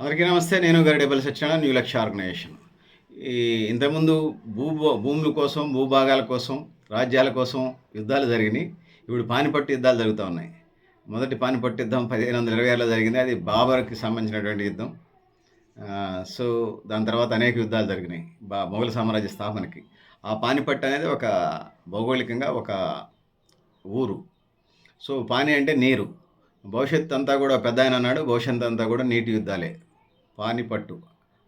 అందరికీ నమస్తే నేను గరిడేపల్లి సత్యనారాయణ న్యూ లక్ష్య ఆర్గనైజేషన్. ఈ ఇంతకుముందు భూ భూముల కోసం భూభాగాల కోసం రాజ్యాల కోసం యుద్ధాలు జరిగినాయి. ఇప్పుడు పానిపట్టు యుద్ధాలు జరుగుతూ ఉన్నాయి. మొదటి పానిపట్టు యుద్ధం పదిహేను వందల ఇరవై ఆరులో జరిగింది. అది బాబర్కి సంబంధించినటువంటి యుద్ధం. సో దాని తర్వాత అనేక యుద్ధాలు జరిగినాయి. బా మొఘల్ సామ్రాజ్య స్థాపనకి. ఆ పానిపట్టు అనేది ఒక భౌగోళికంగా ఒక ఊరు. సో పాని అంటే నీరు. భవిష్యత్తు అంతా కూడా పెద్ద ఆయన అన్నాడు. భవిష్యత్తు అంతా కూడా నీటి యుద్ధాలే. పానిపట్టు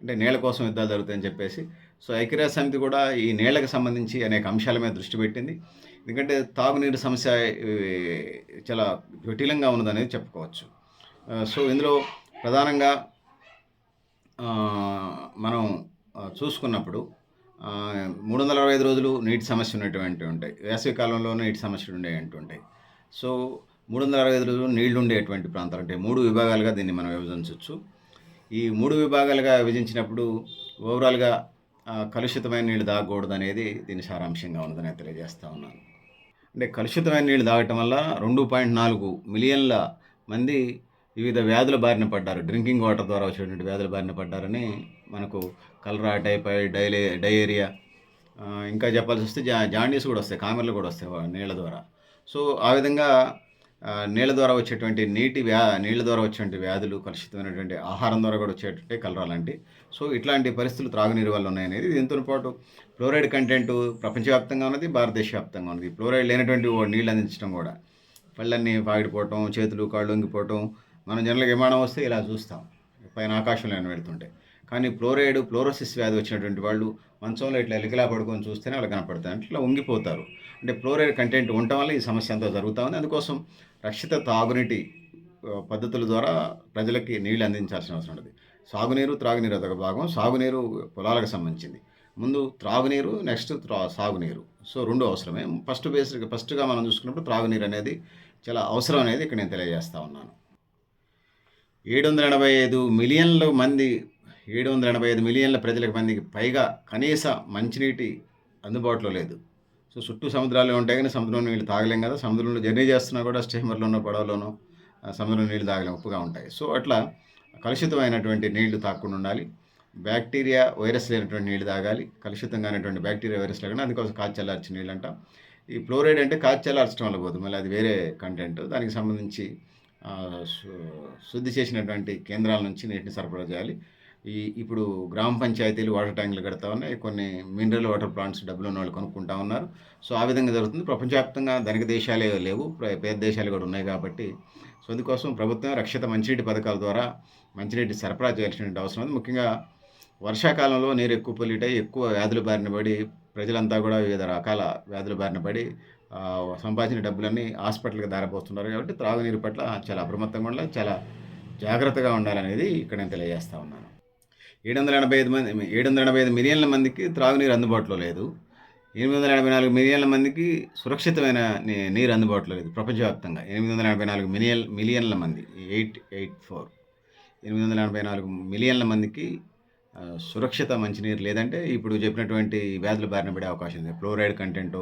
అంటే నీళ్ళ కోసం యుద్ధాలు జరుగుతాయని చెప్పేసి. సో ఐక్యరాజ్య సమితి కూడా ఈ నేలకు సంబంధించి అనేక అంశాల మీద దృష్టి పెట్టింది. ఎందుకంటే తాగునీరు సమస్య చాలా జటిలంగా ఉన్నదనేది చెప్పుకోవచ్చు. సో ఇందులో ప్రధానంగా మనం చూసుకున్నప్పుడు మూడు వందల అరవై ఐదు రోజులు నీటి సమస్య ఉన్నటువంటి ఉంటాయి. వేసవి కాలంలో నీటి సమస్యలు ఉండేటువంటి ఉంటాయి. సో మూడు వందల అరవై ఐదు రోజులు నీళ్ళు ఉండేటువంటి ప్రాంతాలు అంటే మూడు విభాగాలుగా దీన్ని మనం విభజించవచ్చు. ఈ మూడు విభాగాలుగా విభజించినప్పుడు ఓవరాల్గా కలుషితమైన నీళ్ళు తాగకూడదు అనేది దీని సారాంశంగా ఉన్నదని తెలియజేస్తూ ఉన్నాను. అంటే కలుషితమైన నీళ్ళు తాగటం వల్ల రెండు పాయింట్ నాలుగు మిలియన్ల మంది వివిధ వ్యాధుల బారిన పడ్డారు. డ్రింకింగ్ వాటర్ ద్వారా వచ్చేటువంటి వ్యాధుల బారిన పడ్డారని మనకు కలరా టైఫాయిడ్ డైలే డయేరియా ఇంకా చెప్పాల్సి వస్తే జా జాండీస్ కూడా వస్తాయి కామెర్లు కూడా వస్తాయి నీళ్ళ ద్వారా. సో ఆ విధంగా నీళ్ళ ద్వారా వచ్చేటువంటి నీటి వ్యా నీళ్ళ ద్వారా వచ్చేటువంటి వ్యాధులు కలుషితమైనటువంటి ఆహారం ద్వారా కూడా వచ్చేటువంటి కలరా లాంటి సో ఇట్లాంటి పరిస్థితులు త్రాగునీరు వల్ల ఉన్నాయనేది దీంతో పాటు ఫ్లోరైడ్ కంటెంట్ ప్రపంచవ్యాప్తంగా ఉన్నది భారతదేశ వ్యాప్తంగా ఉన్నది. ఫ్లోరైడ్ లేనటువంటి నీళ్ళు అందించడం కూడా. పళ్ళన్నీ పాగిడిపోవటం చేతులు కాళ్ళు వంగిపోవటం మనం జనరల్గా విమానం వస్తే ఇలా చూస్తాం. పైన ఆకాశంలో వెళ్తుంటే. కానీ ఫ్లోరైడ్ ఫ్లోరోసిస్ వ్యాధి వచ్చినటువంటి వాళ్ళు మంచంలో ఇట్లా ఎలికలా పడుకొని చూస్తేనే వాళ్ళు కనపడతారు. అంటే ఇట్లా ఉంగిపోతారు అంటే ఫ్లోరైడ్ కంటెంట్ ఉండటం వల్ల ఈ సమస్య అంతా జరుగుతూ ఉంది. అందుకోసం రక్షిత తాగునీటి పద్ధతుల ద్వారా ప్రజలకి నీళ్ళు అందించాల్సిన అవసరం ఉంటుంది సాగునీరు త్రాగునీరు అదొక భాగం. సాగునీరు పొలాలకు సంబంధించింది. ముందు త్రాగునీరు నెక్స్ట్ త్రా సాగునీరు. సో రెండు అవసరమే. ఫస్ట్ బేసిక్ ఫస్ట్గా మనం చూసుకున్నప్పుడు త్రాగునీరు అనేది చాలా అవసరం అనేది ఇక్కడ నేను తెలియజేస్తా ఉన్నాను. ఏడు వందల ఎనభై ఐదు మిలియన్ల మంది ఏడు వందల ఎనభై ఐదు మిలియన్ల ప్రజలకు మందికి పైగా కనీస మంచినీటి అందుబాటులో లేదు. సో చుట్టూ సముద్రాలు ఉంటాయి కానీ సముద్రంలో నీళ్ళు తాగలేం కదా. సముద్రంలో జర్నీ చేస్తున్నా కూడా స్టీమర్లోనో పడవలోనో ఆ సముద్రంలో నీళ్ళు తాగలేం ఉప్పుగా ఉంటాయి. సో అట్లా కలుషితమైనటువంటి నీళ్ళు తాగకుండా ఉండాలి. బ్యాక్టీరియా వైరస్ లేనటువంటి నీళ్ళు తాగాలి. కలుషితంగా అయినటువంటి బ్యాక్టీరియా వైరస్ లేకుండా అందుకోసం కాచి నీళ్ళు అంటాం ఈ ఫ్లోరైడ్ అంటే కాచి వల్ల పోదు. మళ్ళీ అది వేరే కంటెంట్. దానికి సంబంధించి శుద్ధి చేసినటువంటి కేంద్రాల నుంచి నీటిని సరఫరా చేయాలి. ఈ ఇప్పుడు గ్రామ పంచాయతీలు వాటర్ ట్యాంకులు కడతా ఉన్నాయి. కొన్ని మినరల్ వాటర్ ప్లాంట్స్ డబ్బులు ఉన్న వాళ్ళు కొనుక్కుంటా ఉన్నారు. సో ఆ విధంగా జరుగుతుంది. ప్రపంచవ్యాప్తంగా ధనిక దేశాలే లేవు. పేద దేశాలు కూడా ఉన్నాయి కాబట్టి. సో అందుకోసం ప్రభుత్వం రక్షిత మంచినీటి పథకాల ద్వారా మంచినీటి సరఫరా చేయాల్సిన అవసరం ఉంది. ముఖ్యంగా వర్షాకాలంలో నీరు ఎక్కువ పొల్యూట్ ఎక్కువ వ్యాధుల బారిన పడి ప్రజలంతా కూడా వివిధ రకాల వ్యాధుల బారిన పడి సంపాదించిన డబ్బులన్నీ హాస్పిటల్కి దారిపోతున్నారు కాబట్టి త్రాగునీరు పట్ల చాలా అప్రమత్తంగా ఉండాలి. చాలా జాగ్రత్తగా ఉండాలనేది ఇక్కడ నేను తెలియజేస్తా ఉన్నాను. ఏడు వందల ఎనభై ఐదు మంది ఏడు వందల ఎనభై ఐదు మిలియన్ల మందికి త్రాగునీరు అందుబాటులో లేదు. ఎనిమిది వందల ఎనభై నాలుగు మిలియన్ల మందికి సురక్షితమైన నీ- నీరు అందుబాటులో లేదు ప్రపంచవ్యాప్తంగా. ఎనిమిది వందల ఎనభై నాలుగు మిలియన్ మిలియన్ల మంది ఎయిట్ ఎయిట్ ఫోర్. ఎనిమిది వందల ఎనభై నాలుగు మిలియన్ల మందికి సురక్షిత మంచినీరు లేదంటే ఇప్పుడు చెప్పినటువంటి వ్యాధుల బారిన పడే అవకాశం ఉంది ఫ్లోరైడ్ కంటెంట్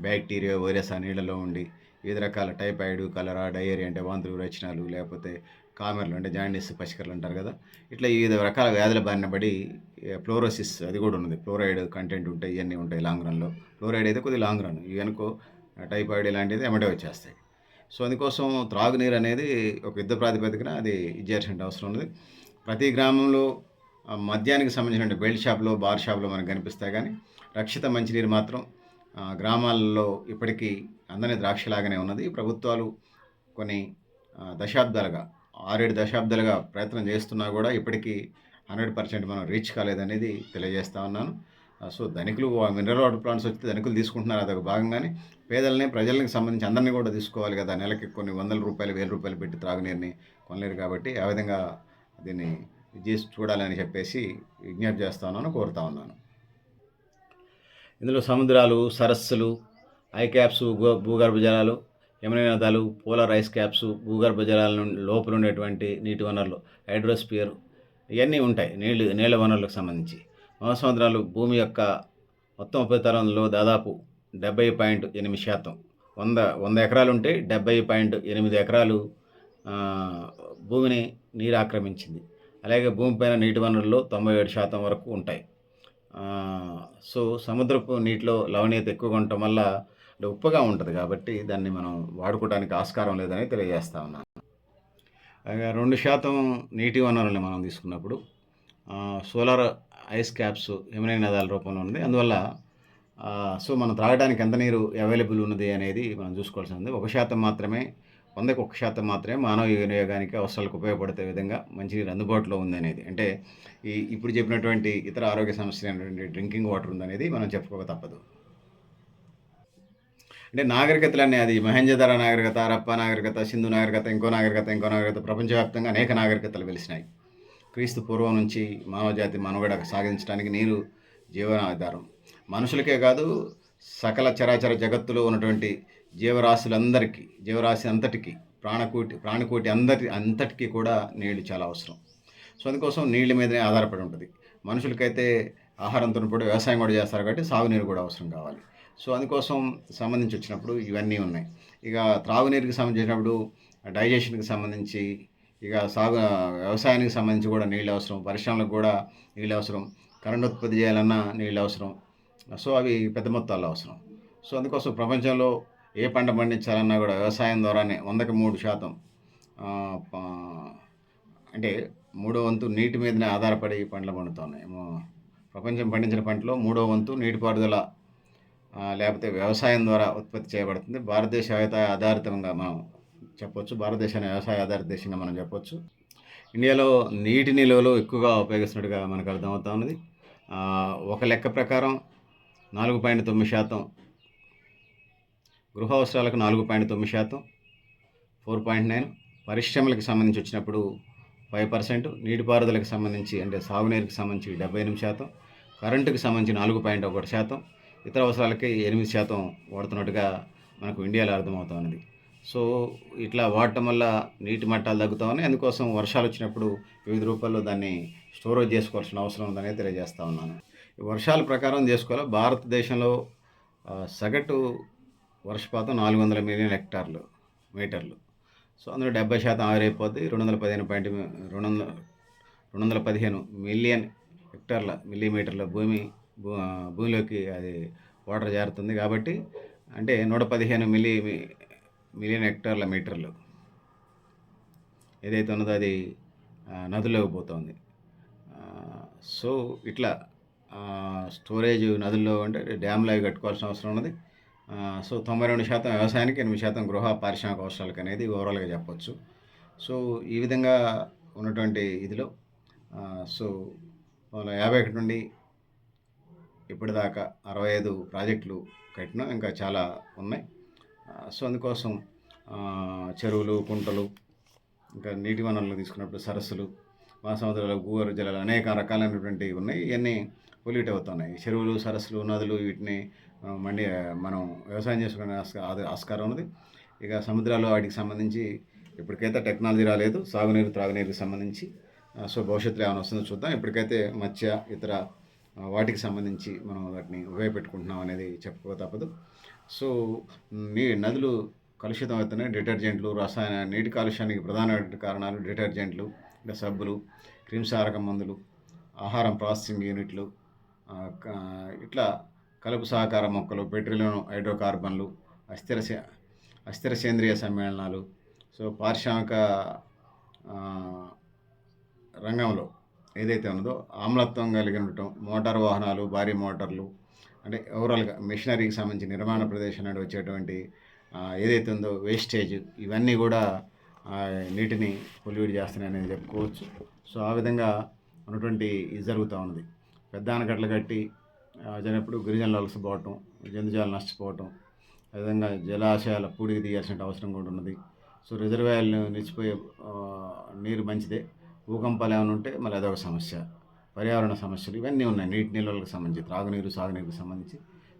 బ్యాక్టీరియా వైరస్ ఆ నీళ్ళలో ఉండి వివిధ రకాల టైఫాయిడ్ కలరా డయేరియా అంటే వాంతులు రచనలు లేకపోతే కామెర్లు అంటే జాండీస్ పసికర్లు అంటారు కదా. ఇట్లా వివిధ రకాల వ్యాధుల బారిన పడి ఫ్లోరోసిస్ అది కూడా ఉన్నది. ఫ్లోరైడ్ కంటెంట్ ఉంటాయి ఇవన్నీ ఉంటాయి లాంగ్ రన్లో. ఫ్లోరైడ్ అయితే కొద్దిగా లాంగ్ రన్. ఇవి అనుకో టైఫాయిడ్ ఇలాంటిది ఎమటే వచ్చేస్తాయి. సో అందుకోసం త్రాగునీరు అనేది ఒక యుద్ధ ప్రాతిపదికన అది ఇచ్చేయాల్సిన అవసరం ఉంది ప్రతి గ్రామంలో మద్యానికి సంబంధించిన బెల్ట్ షాప్లో బార్ షాప్లో మనకు కనిపిస్తాయి కానీ రక్షిత మంచినీరు మాత్రం గ్రామాలలో గ్రామాల్లో ఇప్పటికీ అందని ద్రాక్షలాగానే ఉన్నది. ప్రభుత్వాలు కొన్ని దశాబ్దాలుగా ఆరేడు దశాబ్దాలుగా ప్రయత్నం చేస్తున్నా కూడా ఇప్పటికీ హండ్రెడ్ పర్సెంట్ మనం రీచ్ కాలేదనేది తెలియజేస్తా ఉన్నాను. సో ధనికులు మినరల్ వాటర్ ప్లాంట్స్ వచ్చి ధనికులు తీసుకుంటున్నారు అదొక భాగంగానే. పేదల్ని ప్రజలకు సంబంధించి అందరినీ కూడా తీసుకోవాలి కదా. నెలకి కొన్ని వందల రూపాయలు వేల రూపాయలు పెట్టి త్రాగునీరుని కొనలేరు కాబట్టి ఆ విధంగా దీన్ని ఇది చేసి చూడాలని చెప్పేసి విజ్ఞప్తి చేస్తా ఉన్నాను కోరుతా ఉన్నాను. ఇందులో సముద్రాలు సరస్సులు ఐ క్యాప్స్ భూగర్భ జలాలు యమునదాలు పోలార్ ఐస్ క్యాప్స్ భూగర్భ జలాల నుండి లోపల ఉండేటువంటి నీటి వనరులు హైడ్రోస్పియర్ ఇవన్నీ ఉంటాయి నీళ్ళు నీళ్ళ వనరులకు సంబంధించి. మహాసముద్రాలు భూమి యొక్క మొత్తం ఉపరితలంలో దాదాపు డెబ్బై పాయింట్ ఎనిమిది శాతం. వంద వంద ఎకరాలు ఉంటే డెబ్బై పాయింట్ ఎనిమిది ఎకరాలు భూమిని నీరు ఆక్రమించింది అలాగే భూమిపైన నీటి వనరుల్లో తొంభై ఏడు శాతం వరకు ఉంటాయి. సో సముద్రపు నీటిలో లవణీయత ఎక్కువగా ఉండటం వల్ల అంటే ఉప్పగా ఉంటుంది కాబట్టి దాన్ని మనం వాడుకోవడానికి ఆస్కారం లేదని తెలియజేస్తా ఉన్నాను. రెండు శాతం నీటి వనరుల్ని మనం తీసుకున్నప్పుడు సోలార్ ఐస్ క్యాప్స్ హిమనయ నదాల రూపంలో ఉంది. అందువల్ల సో మనం త్రాగడానికి ఎంత నీరు అవైలబుల్ ఉన్నది అనేది మనం చూసుకోవాల్సి ఉంది ఒక శాతం మాత్రమే వందకు ఒక శాతం మాత్రమే మానవ వినియోగానికి అవసరాలకు ఉపయోగపడే విధంగా మంచినీరు అందుబాటులో ఉంది అనేది. అంటే ఈ ఇప్పుడు చెప్పినటువంటి ఇతర ఆరోగ్య సమస్యలు డ్రింకింగ్ వాటర్ ఉందనేది మనం చెప్పుకోక తప్పదు. అంటే నాగరికతలన్నీ అది మహేంజధార నాగరికత హరప్ప నాగరికత సింధు నాగరికత ఇంకో నాగరికత ఇంకో నాగరికత ప్రపంచవ్యాప్తంగా అనేక నాగరికతలు వెలిసినాయి. క్రీస్తు పూర్వం నుంచి మానవజాతి మనుగడ సాగించడానికి నీరు జీవనాధారం. మనుషులకే కాదు సకల చరాచర జగత్తులో ఉన్నటువంటి జీవరాశులందరికీ జీవరాశి అంతటికి ప్రాణకోటి ప్రాణకోటి అందరి అంతటికీ కూడా నీళ్ళు చాలా అవసరం. సో అందుకోసం నీళ్ళ మీదనే ఆధారపడి ఉంటుంది. మనుషులకైతే ఆహారంతో పాటు వ్యవసాయం కూడా చేస్తారు కాబట్టి సాగునీరు కూడా అవసరం కావాలి. సో అందుకోసం సంబంధించి వచ్చినప్పుడు ఇవన్నీ ఉన్నాయి. ఇక త్రాగునీరుకి సంబంధించినప్పుడు డైజెషన్కి సంబంధించి ఇక సాగు వ్యవసాయానికి సంబంధించి కూడా నీళ్ళు అవసరం పరిశ్రమలకు కూడా నీళ్ళు అవసరం కరెంట్ ఉత్పత్తి చేయాలన్నా నీళ్ళు అవసరం. సో అవి పెద్ద మొత్తాల్లో అవసరం. సో అందుకోసం ప్రపంచంలో ఏ పంట పండించాలన్నా కూడా వ్యవసాయం ద్వారానే వందకి మూడు శాతం అంటే మూడో వంతు నీటి మీదనే ఆధారపడి పంటలు పండుతున్నాయి. ప్రపంచం పండించిన పంటలో మూడో వంతు నీటిపారుదల లేకపోతే వ్యవసాయం ద్వారా ఉత్పత్తి చేయబడుతుంది. భారతదేశ వ్యవసాయ ఆధారితంగా మనం చెప్పొచ్చు. భారతదేశాన్ని వ్యవసాయ ఆధారిత దేశంగా మనం చెప్పొచ్చు. ఇండియాలో నీటి నిల్వలు ఎక్కువగా ఉపయోగిస్తున్నట్టుగా మనకు అర్థమవుతా ఉన్నది. ఒక లెక్క ప్రకారం నాలుగు పాయింట్ తొమ్మిది శాతం గృహ అవసరాలకు నాలుగు పాయింట్ తొమ్మిది శాతం ఫోర్ పాయింట్ నైన్ పరిశ్రమలకు సంబంధించి వచ్చినప్పుడు ఫైవ్ పర్సెంట్ నీటిపారుదలకు సంబంధించి అంటే సాగునీరుకి సంబంధించి డెబ్బై ఎనిమిది శాతం కరెంటుకి సంబంధించి నాలుగు పాయింట్ ఒకటి శాతం ఇతర అవసరాలకి ఎనిమిది శాతం వాడుతున్నట్టుగా మనకు ఇండియాలో అర్థమవుతా ఉన్నది. సో ఇట్లా వాడటం వల్ల నీటి మట్టాలు తగ్గుతా ఉన్నాయి. అందుకోసం వర్షాలు వచ్చినప్పుడు వివిధ రూపాల్లో దాన్ని స్టోరేజ్ చేసుకోవాల్సిన అవసరం ఉందని తెలియజేస్తా ఉన్నాను. ఈ వర్షాల ప్రకారం చేసుకోవాలి? భారతదేశంలో సగటు వర్షపాతం నాలుగు వందల మిలియన్ హెక్టార్లు మీటర్లు. సో అందులో డెబ్బై శాతం ఆవిరైపోద్ది రెండు వందల పదిహేను పాయింట్ రెండు వందల రెండు వందల పదిహేను మిలియన్ హెక్టార్ల మిల్లీమీటర్ల భూమి భూమిలోకి అది వాటర్ జారుతుంది కాబట్టి అంటే నూట పదిహేను మిల్లీ మిలియన్ హెక్టార్ల మీటర్లు ఏదైతే ఉన్నదో అది నదుల్లోకి పోతుంది. సో ఇట్లా స్టోరేజ్ నదుల్లో అంటే డ్యామ్లో అవి కట్టుకోవాల్సిన అవసరం ఉన్నది. సో తొంభై రెండు శాతం వ్యవసాయానికి ఎనిమిది శాతం గృహ పారిశ్రామిక అవసరాలకు అనేది ఓవరాల్గా చెప్పొచ్చు. సో ఈ విధంగా ఉన్నటువంటి ఇదిలో సో వాళ్ళ యాభై ఒకటి నుండి ఇప్పటిదాకా అరవై ఐదు ప్రాజెక్టులు కట్టినాం ఇంకా చాలా ఉన్నాయి. సో అందుకోసం చెరువులు కుంటలు ఇంకా నీటి వనరులు తీసుకున్నప్పుడు సరస్సులు మహాసముద్రాలు భూగర్భ జలాలు అనేక రకాలైనటువంటివి ఉన్నాయి. ఇవన్నీ పొల్యూట్ అవుతున్నాయి. చెరువులు సరస్సులు నదులు వీటిని మనం మండి మనం వ్యవసాయం చేసుకునే ఆస్క- ఆస్కారం ఉన్నది. ఇక సముద్రాలు వాటికి సంబంధించి ఇప్పటికైతే టెక్నాలజీ రాలేదు. సాగునీరు త్రాగునీరుకి సంబంధించి సో భవిష్యత్తులో ఏమైనా వస్తుందో చూద్దాం. ఇప్పటికైతే మత్స్య ఇతర వాటికి సంబంధించి మనం వాటిని ఉపయోగపెట్టుకుంటున్నాం అనేది చెప్పుకో తప్పదు. సో నీ నదులు కలుషితం అవుతున్నాయి డిటర్జెంట్లు రసాయన నీటి కాలుష్యానికి ప్రధాన కారణాలు డిటర్జెంట్లు ఇంకా సబ్బులు క్రిమిసారక మందులు ఆహారం ప్రాసెసింగ్ యూనిట్లు ఇట్లా కలుపు సహకార మొక్కలు పెట్రోలియం హైడ్రోకార్బన్లు అస్థిర సే- అస్థిర సేంద్రియ సమ్మేళనాలు సో పారిశ్రామిక రంగంలో ఏదైతే ఉన్నదో ఆమ్లత్వం కలిగి ఉండటం మోటార్ వాహనాలు భారీ మోటార్లు అంటే ఓవరాల్గా మిషనరీకి సంబంధించి నిర్మాణ ప్రదేశం నుండి వచ్చేటువంటి ఏదైతే ఉందో వేస్టేజ్ ఇవన్నీ కూడా నీటిని పొల్యూట్ చేస్తున్నాయి అనేది చెప్పుకోవచ్చు. సో ఆ విధంగా ఉన్నటువంటి ఇది జరుగుతూ ఉన్నది. పెద్ద ఆనకట్టలు కట్టి జరిగినప్పుడు గిరిజనులు అలసిపోవటం జంతుజాలు నష్టపోవటం అదేవిధంగా జలాశయాల పూడికి తీయాల్సిన అవసరం కూడా ఉన్నది. సో రిజర్వాయర్లు నిలిచిపోయే నీరు మంచిదే. భూకంపాలు ఏమైనా ఉంటే మళ్ళీ అదొక సమస్య. పర్యావరణ సమస్యలు ఇవన్నీ ఉన్నాయి. నీటి నిల్వలకు సంబంధించి త్రాగునీరు సాగునీరుకు సంబంధించి.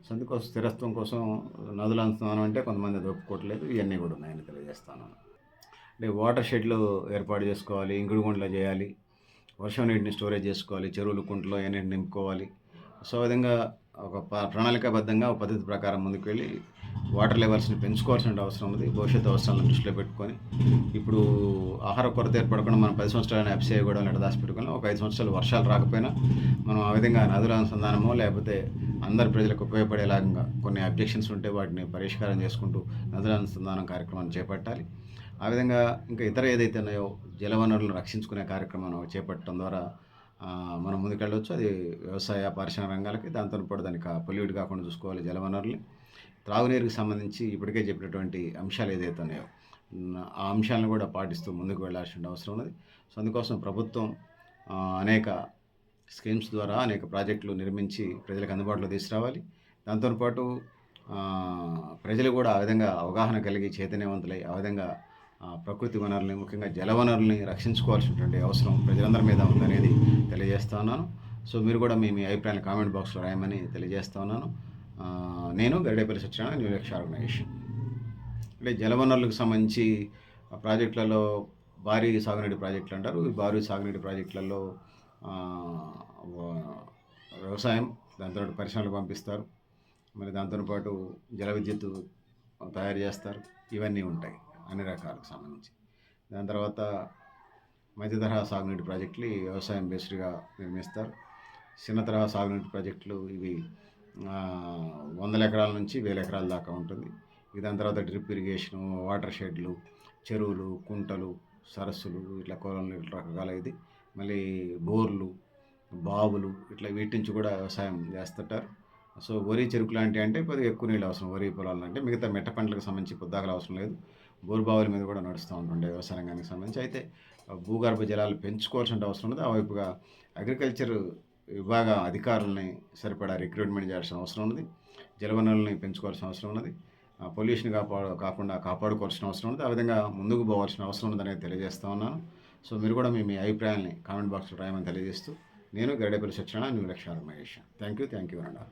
సో అందుకోసం స్థిరత్వం కోసం నదులు అనుసంధానం అంటే కొంతమంది అది ఒప్పుకోవట్లేదు. ఇవన్నీ కూడా ఉన్నాయని తెలియజేస్తాను. అంటే వాటర్ షెడ్లు ఏర్పాటు చేసుకోవాలి ఇంకుడు గుంటలో చేయాలి వర్షం నీటిని స్టోరేజ్ చేసుకోవాలి చెరువులు కుంటలో అన్నిటిని నింపుకోవాలి. సో విధంగా ఒక ప- ప్రణాళికాబద్ధంగా ఒక పద్ధతి ప్రకారం ముందుకు వెళ్ళి వాటర్ లెవెల్స్ని పెంచుకోవాల్సిన అవసరం ఉంది. భవిష్యత్తు అవసరాలను దృష్టిలో పెట్టుకొని ఇప్పుడు ఆహార కొరత ఏర్పడకుండా మనం పది సంవత్సరాలను అప్సే కూడా నెల దాచి పెట్టుకుని ఒక ఐదు సంవత్సరాలు వర్షాలు రాకపోయినా మనం ఆ విధంగా నదుల అనుసంధానమో లేకపోతే అందరి ప్రజలకు ఉపయోగపడేలాగా కొన్ని అబ్జెక్షన్స్ ఉంటే వాటిని పరిష్కారం చేసుకుంటూ నదుల అనుసంధానం కార్యక్రమాన్ని చేపట్టాలి. ఆ విధంగా ఇంకా ఇతర ఏదైతే ఉన్నాయో జలవనరులను రక్షించుకునే కార్యక్రమం చేపట్టడం ద్వారా మనం ముందుకెళ్ళవచ్చు అది వ్యవసాయ పారిశ్రామిక రంగాలకి దాంతో పాటు దానికి పొల్యూట్ కాకుండా చూసుకోవాలి జలవనరుల్ని త్రాగునీరుకు సంబంధించి ఇప్పటికే చెప్పినటువంటి అంశాలు ఏదైతే ఉన్నాయో ఆ అంశాలను కూడా పాటిస్తూ ముందుకు వెళ్ళాల్సిన అవసరం ఉన్నది. సో అందుకోసం ప్రభుత్వం అనేక స్కీమ్స్ ద్వారా అనేక ప్రాజెక్టులు నిర్మించి ప్రజలకు అందుబాటులో తీసుకురావాలి. దాంతోపాటు ప్రజలు కూడా ఆ విధంగా అవగాహన కలిగి చైతన్యవంతులై ఆ విధంగా ప్రకృతి వనరుల్ని ముఖ్యంగా జలవనరుల్ని రక్షించుకోవాల్సినటువంటి అవసరం ప్రజలందరి మీద ఉందనేది తెలియజేస్తా ఉన్నాను. సో మీరు కూడా మీ మీ అభిప్రాయాన్ని కామెంట్ బాక్స్లో రాయమని తెలియజేస్తా ఉన్నాను. నేను గరిడేపల్లి సత్యనారాయణ న్యూ లక్ష్య ఆర్గనైజేషన్. అంటే జలవనరులకు సంబంధించి ప్రాజెక్టులలో భారీ సాగునీటి ప్రాజెక్టులు అంటారు. ఈ భారీ సాగునీటి ప్రాజెక్టులలో వ్యవసాయం దాంతో పరిశ్రమలకు పంపిస్తారు. మరి దాంతో పాటు జల విద్యుత్ తయారు చేస్తారు. ఇవన్నీ ఉంటాయి అన్ని రకాలకు సంబంధించి. దాని తర్వాత మధ్య తరహా సాగునీటి ప్రాజెక్టులు వ్యవసాయం బేస్డ్గా నిర్మిస్తారు. చిన్న తరహా సాగునీటి ప్రాజెక్టులు ఇవి వందల ఎకరాల నుంచి వేల ఎకరాల దాకా ఉంటుంది. ఇక దాని తర్వాత డ్రిప్ ఇరిగేషను వాటర్ షెడ్లు చెరువులు కుంటలు సరస్సులు ఇట్లా కొలంలు ఇట్లా రకరకాల ఇది. మళ్ళీ బోర్లు బావులు ఇట్లా వీటి నుంచి కూడా వ్యవసాయం చేస్తుంటారు. సో వరి చెరుకు లాంటివి అంటే కొద్దిగా ఎక్కువ నీళ్ళు అవసరం వరి పొలాలు అంటే. మిగతా మెట్ట పంటలకు సంబంధించి పొద్దాకలు అవసరం లేదు. బోర్ బావుల మీద కూడా నడుస్తూ ఉంటుండే వ్యవసాయ రంగానికి సంబంధించి. అయితే భూగర్భ జలాలు పెంచుకోవాల్సిన అవసరం ఉంది ఆ వైపుగా అగ్రికల్చర్ విభాగ అధికారులని సరిపడా రిక్రూట్మెంట్ చేయాల్సిన అవసరం ఉంది జలవనరులని పెంచుకోవాల్సిన అవసరం ఉన్నది. పొల్యూషన్ కాపాడు కాకుండా కాపాడుకోవాల్సిన అవసరం ఉంది ఆ విధంగా ముందుకు పోవాల్సిన అవసరం ఉందని తెలియజేస్తా ఉన్నాను. సో మీరు కూడా మీ మీ అభిప్రాయాల్ని కామెంట్ బాక్స్లో రాయమని తెలియజేస్తూ నేను Garadepalli Satyanarayana new Lakshya Mahesh. Thank you thank you అన్నా